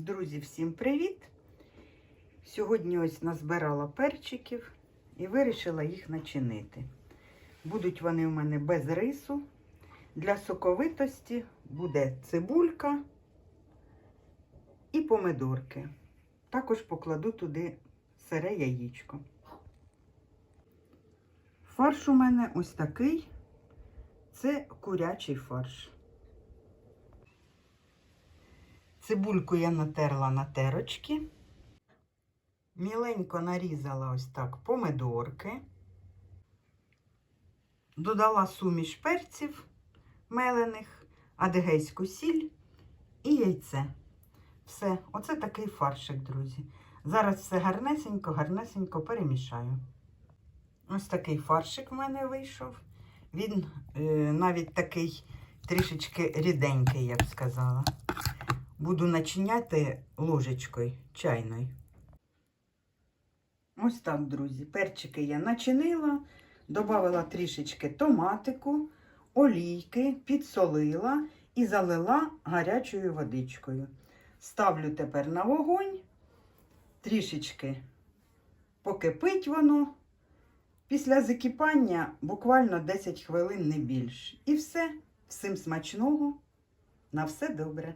Друзі, всім привіт! Сьогодні ось назбирала перчиків і вирішила їх начинити. Будуть вони у мене без рису. Для соковитості буде цибулька і помидорки. Також покладу туди сире яєчко. Фарш у мене ось такий. Це курячий фарш. Цибульку я натерла на терочки. Міленько нарізала ось так помидорки. Додала суміш перців мелених, адигейську сіль і яйце. Все, оце такий фаршик, друзі. Зараз все гарнесенько, гарнесенько перемішаю. Ось такий фаршик в мене вийшов. Він е, навіть такий трішечки ріденький, я б сказала. Буду начиняти ложечкою чайною. Ось так, друзі. Перчики я начинила, додала трішечки томатику, олійки, підсолила і залила гарячою водичкою. Ставлю тепер на вогонь, трішечки покипить воно. Після закипання буквально 10 хвилин не більше. І все, всім смачного, на все добре.